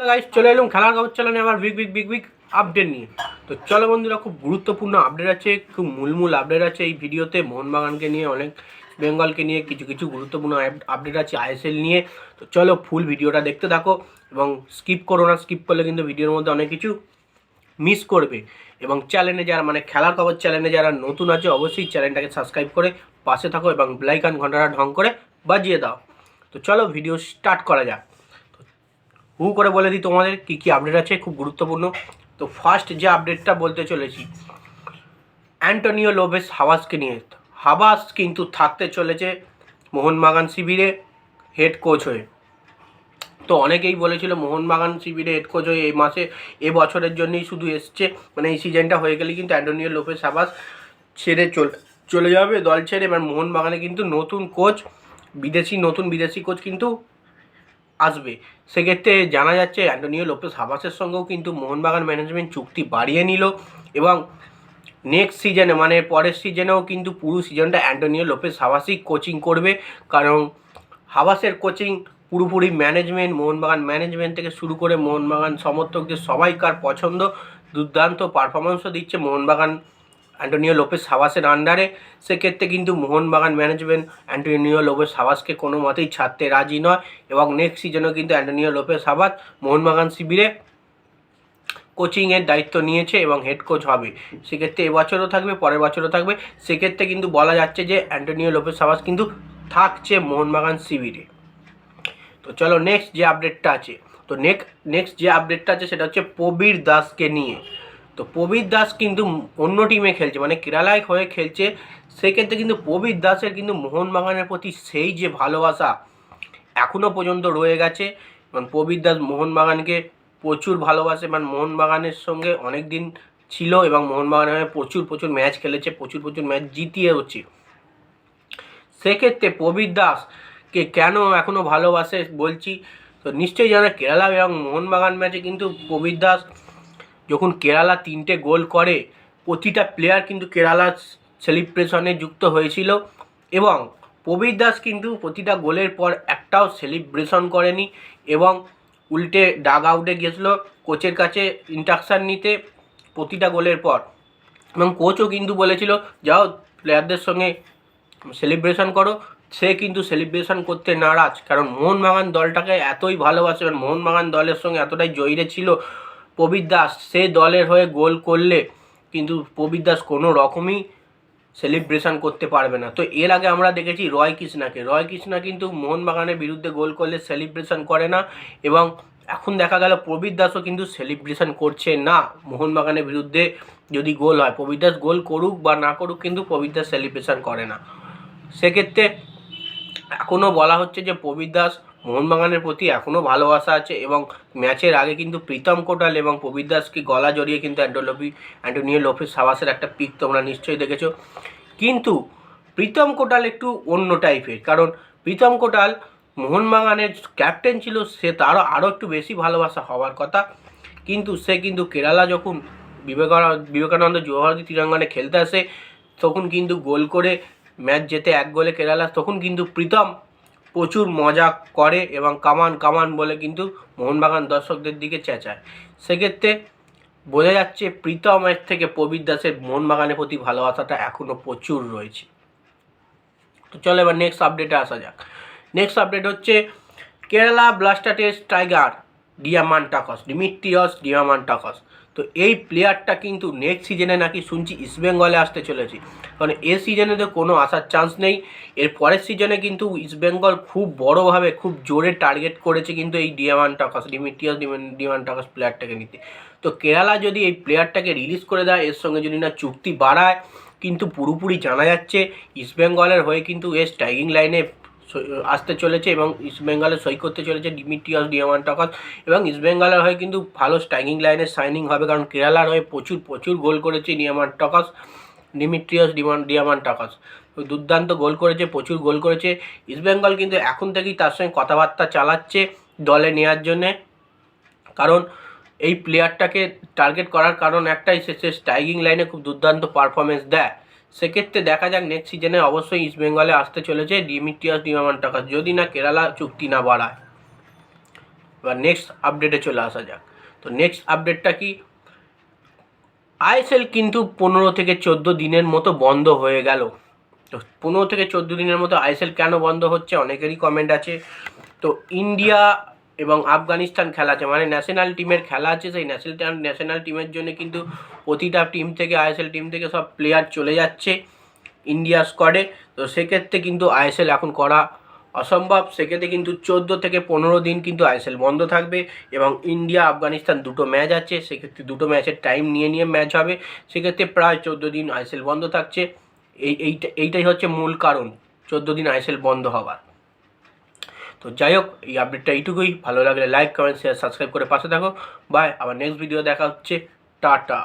Hello guys চলে এলাম খেলার খবর চালানো আবার big big big big update নিয়ে। তো চলো বন্ধুরা, খুব গুরুত্বপূর্ণ আপডেট আছে, খুব মূলমূল আপডেট আছে এই ভিডিওতে মোহনবাগানকে নিয়ে, অনেক বেঙ্গলকে নিয়ে কিছু কিছু গুরুত্বপূর্ণ আপডেট আছে আইএসএল নিয়ে। তো চলো ফুল ভিডিওটা দেখতে থাকো এবং স্কিপ করো না স্কিপ করলে কিন্তু ভিডিওর মধ্যে অনেক কিছু মিস করবে। এবং চ্যানেলে যারা মানে খেলার খবর চ্যানেলে যারা নতুন আছে, অবশ্যই চ্যানেলটাকে সাবস্ক্রাইব করে পাশে থাকো এবং ব্লাইকান ঘন্টাটা ঢং করে বাজিয়ে দাও। তো চলো ভিডিও স্টার্ট করা যাক। হু করে বলে দিই, তোমাদের কী কী আপডেট আছে? খুব গুরুত্বপূর্ণ। তো ফার্স্ট যে আপডেটটা বলতে চলেছি অ্যান্টোনিও লোভেস হাওয়াসকে নিয়ে। হাবাস কিন্তু থাকতে চলেছে মোহনবাগান শিবিরে হেড কোচ হয়ে। তো অনেকেই বলেছিল মোহনবাগান শিবিরে হেড কোচ হয়ে এই মাসে, এ বছরের জন্যই শুধু এসছে। মানে এই সিজনটা হয়ে গেলে কিন্তু অ্যান্টোনিও লোপেস হাবাস ছেড়ে চলে চলে যাবে দল ছেড়ে। এবার মোহনবাগানে কিন্তু নতুন কোচ বিদেশি, নতুন বিদেশি কোচ কিন্তু আসবে। সেক্ষেত্রে জানা যাচ্ছে অ্যান্টোনিও লোপেস হাবাসের সঙ্গেও কিন্তু মোহনবাগান ম্যানেজমেন্ট চুক্তি বাড়িয়ে নিল এবং নেক্সট সিজনে মানে পরের সিজনেও কিন্তু পুরো সিজনটা অ্যান্টোনিও লোপেস হাবাসই কোচিং করবে। কারণ হাবাসের কোচিং পুরোপুরি ম্যানেজমেন্ট মোহনবাগান ম্যানেজমেন্ট থেকে শুরু করে মোহনবাগান সমর্থকদের সবাইকার পছন্দ। দুর্দান্ত পারফরমেন্সও দিচ্ছে মোহনবাগান অ্যান্টোনিও লোপেস হাওয়াসের আন্ডারে সেক্ষেত্রে কিন্তু মোহনবাগান ম্যানেজমেন্ট অ্যান্টোনিও লোপেস হাওয়াসকে কোনো মতেই ছাড়তে রাজি নয় এবং নেক্সট সিজনেও কিন্তু অ্যান্টোনিও লোপেস হাওয়াস মোহনবাগান শিবিরে কোচিংয়ের দায়িত্ব নিয়েছে এবং হেড কোচ হবে। সেক্ষেত্রে এবছরও থাকবে, পরের বছরও থাকবে। সেক্ষেত্রে কিন্তু বলা যাচ্ছে যে অ্যান্টোনিও লোপেস হাওয়াস কিন্তু থাকছে মোহনবাগান শিবিরে। তো চলো নেক্সট যে আপডেটটা আছে, তো নেক্সট নেক্সট যে আপডেটটা আছে সেটা হচ্ছে প্রবীর দাসকে নিয়ে। তো প্রবীর দাস কিন্তু অন্য টিমে খেলছে মানে কেরালায় হয়ে খেলছে। সেক্ষেত্রে কিন্তু প্রবীর দাসের কিন্তু মোহনবাগানের প্রতি সেই যে ভালোবাসা এখনও পর্যন্ত রয়ে গেছে। এবং প্রবীর দাস মোহনবাগানকে প্রচুর ভালোবাসে। মানে মোহনবাগানের সঙ্গে অনেক দিন ছিল এবং মোহনবাগানের প্রচুর প্রচুর ম্যাচ খেলেছে, প্রচুর প্রচুর ম্যাচ জিতিয়ে হচ্ছে। সেক্ষেত্রে প্রবীর দাসকে কেন এখনও ভালোবাসে বলছি? তো নিশ্চয়ই জানা কেরালা এবং মোহনবাগান ম্যাচে কিন্তু প্রবীর দাস যখন কেরালা তিনটে গোল করে, প্রতিটা প্লেয়ার কিন্তু কেরালার সেলিব্রেশনে যুক্ত হয়েছিল এবং প্রবীর দাস কিন্তু প্রতিটা গোলের পর একটাও সেলিব্রেশন করেনি এবং উল্টে ডাগ আউটে গিয়েছিল কোচের কাছে ইন্ট্রাকশান নিতে প্রতিটা গোলের পর। এবং কোচও কিন্তু বলেছিল, যাও প্লেয়ারদের সঙ্গে সেলিব্রেশন করো। সে কিন্তু সেলিব্রেশন করতে নারাজ, কারণ মোহনবাগান দলটাকে এতই ভালোবাসে মোহনবাগান দলের সঙ্গে এতটাই জয়ীরে ছিল প্রবীর দাস, সে দলের হয়ে গোল করলে কিন্তু প্রবীর দাস কোনো রকমই সেলিব্রেশন করতে পারবে না। তো এর আগে আমরা দেখেছি রয় কৃষ্ণাকে। রয় কৃষ্ণা কিন্তু মোহনবাগানের বিরুদ্ধে গোল করলে সেলিব্রেশন করে না এবং এখন দেখা গেল প্রবীর দাসও কিন্তু সেলিব্রেশন করছে না। মোহনবাগানের বিরুদ্ধে যদি গোল হয়, প্রবীর দাস গোল করুক বা না করুক কিন্তু প্রবীর দাস সেলিব্রেশন করে না। সেক্ষেত্রে এখনও বলা হচ্ছে যে প্রবীর দাস মোহনবাগানের প্রতি এখনও ভালোবাসা আছে এবং ম্যাচের আগে কিন্তু প্রীতম কোটাল এবং প্রবীর দাসকে গলা জড়িয়ে কিন্তু অ্যান্টোলপি, অ্যান্টোনিও লোফেস সাবাসের একটা পিক তোমরা নিশ্চয়ই দেখেছ। কিন্তু প্রীতম কোটাল একটু অন্য টাইপের কারণ প্রীতম কোটাল মোহনবাগানের ক্যাপ্টেন ছিল, সে তারও আরও একটু বেশি ভালোবাসা হওয়ার কথা। কিন্তু সে কিন্তু কেরালা যখন বিবেকানন্দ বিবেকানন্দ যুবভারতী তীরাঙ্গনে খেলতে আসে, তখন কিন্তু গোল করে ম্যাচ জেতে এক গোলে কেরালা, তখন কিন্তু প্রীতম প্রচুর মজা করে এবং কামান কামান বলে কিন্তু মোহনবাগান দর্শকদের দিকে চেঁচায়। সেক্ষেত্রে বোঝা যাচ্ছে প্রীতমের থেকে প্রবীর দাসের মোহনবাগানের প্রতি ভালোবাসাটা এখনও প্রচুর রয়েছে। তো চলো এবার নেক্সট আপডেটে আসা যাক। নেক্সট আপডেট হচ্ছে Kerala ব্লাস্টার্সের tiger Diamantakos Dimitrios Diamantakos তো এই প্লেয়ারটা কিন্তু নেক্সট সিজনে নাকি শুনছি ইস্টবেঙ্গলে আসতে চলেছে। কারণ এ সিজনে তো কোনো আসার চান্স নেই। এর পরের সিজনে কিন্তু ইস্টবেঙ্গল খুব বড়োভাবে, খুব জোরে টার্গেট করেছে কিন্তু এই ডিয়ামান টাকাস ডিমিটিয়াস ডিয়ামান টাকাস প্লেয়ারটাকে নিতে। তো কেরালা যদি এই প্লেয়ারটাকে রিলিজ করে দেয়, এর সঙ্গে যদি না চুক্তি বাড়ায়, কিন্তু পুরোপুরি জানা যাচ্ছে ইস্টবেঙ্গলের হয়ে কিন্তু এর স্ট্রাইকিং লাইনে আসতে চলেছে এবং ইস্টবেঙ্গলে সই করতে চলেছে ডিমিট্রিয়াস ডিয়ামান টাকাস এবং ইস্টবেঙ্গলের হয়ে কিন্তু ভালো স্ট্রাইকিং লাইনে সাইনিং হবে কারণ কেরালার হয়ে প্রচুর প্রচুর গোল করেছে ডিয়ামান টাকাস ডিমিট্রিয়াস ডিমান ডিয়ামান টাকাস দুর্দান্ত গোল করেছে, প্রচুর গোল করেছে। ইস্টবেঙ্গল কিন্তু এখন থেকেই তার সঙ্গে কথাবার্তা চালাচ্ছে দলে নেওয়ার জন্যে। কারণ এই প্লেয়ারটাকে টার্গেট করার কারণ একটাই, সে স্ট্রাইকিং লাইনে খুব দুর্দান্ত পারফরমেন্স দেয়। সেক্ষেত্রে দেখা যাক নেক্সট সিজনে অবশ্যই ইস্ট বেঙ্গলে আসতে চলেছে ডিমিট্রিয়াস ডিমামান টাকা যদি না কেরালা চুক্তি না বাড়ায়। এবার নেক্সট আপডেটে চলে আসা যাক। তো নেক্সট আপডেটটা কি? আইএসএল কিন্তু পনেরো থেকে চোদ্দ দিনের মতো বন্ধ হয়ে গেল। তো পনেরো থেকে চোদ্দ দিনের মতো আইএসএল কেন বন্ধ হচ্ছে? অনেকেরই কমেন্ট আছে। তো ইন্ডিয়া এবং আফগানিস্তান খেলা আছে মানে ন্যাশনাল টিমের খেলা আছে, সেই ন্যাশনাল ন্যাশনাল টিমের জন্য কিন্তু প্রতিটা টিম থেকে আইএসএল টিম থেকে সব প্লেয়ার চলে যাচ্ছে ইন্ডিয়া স্কোয়াডে তো সেক্ষেত্রে কিন্তু আইএসএল এখন করা অসম্ভব। সেক্ষেত্রে কিন্তু চোদ্দ থেকে পনেরো দিন কিন্তু আইএসএল বন্ধ থাকবে এবং ইন্ডিয়া আফগানিস্তান দুটো ম্যাচ আছে। সেক্ষেত্রে দুটো ম্যাচের টাইম নিয়ে নিয়ে ম্যাচ হবে। সেক্ষেত্রে প্রায় চোদ্দ দিন আইএসএল বন্ধ থাকছে। এই, এইটা, এইটাই হচ্ছে মূল কারণ, চোদ্দ দিন আইএসএল বন্ধ হওয়ার। তো যাই হোক এই আপডেটটা এইটুকুই। ভালো লাগলে লাইক কমেন্ট শেয়ার সাবস্ক্রাইব করে পাশে থাকো। বাই আবার নেক্সট ভিডিও দেখা হচ্ছে। টাটা।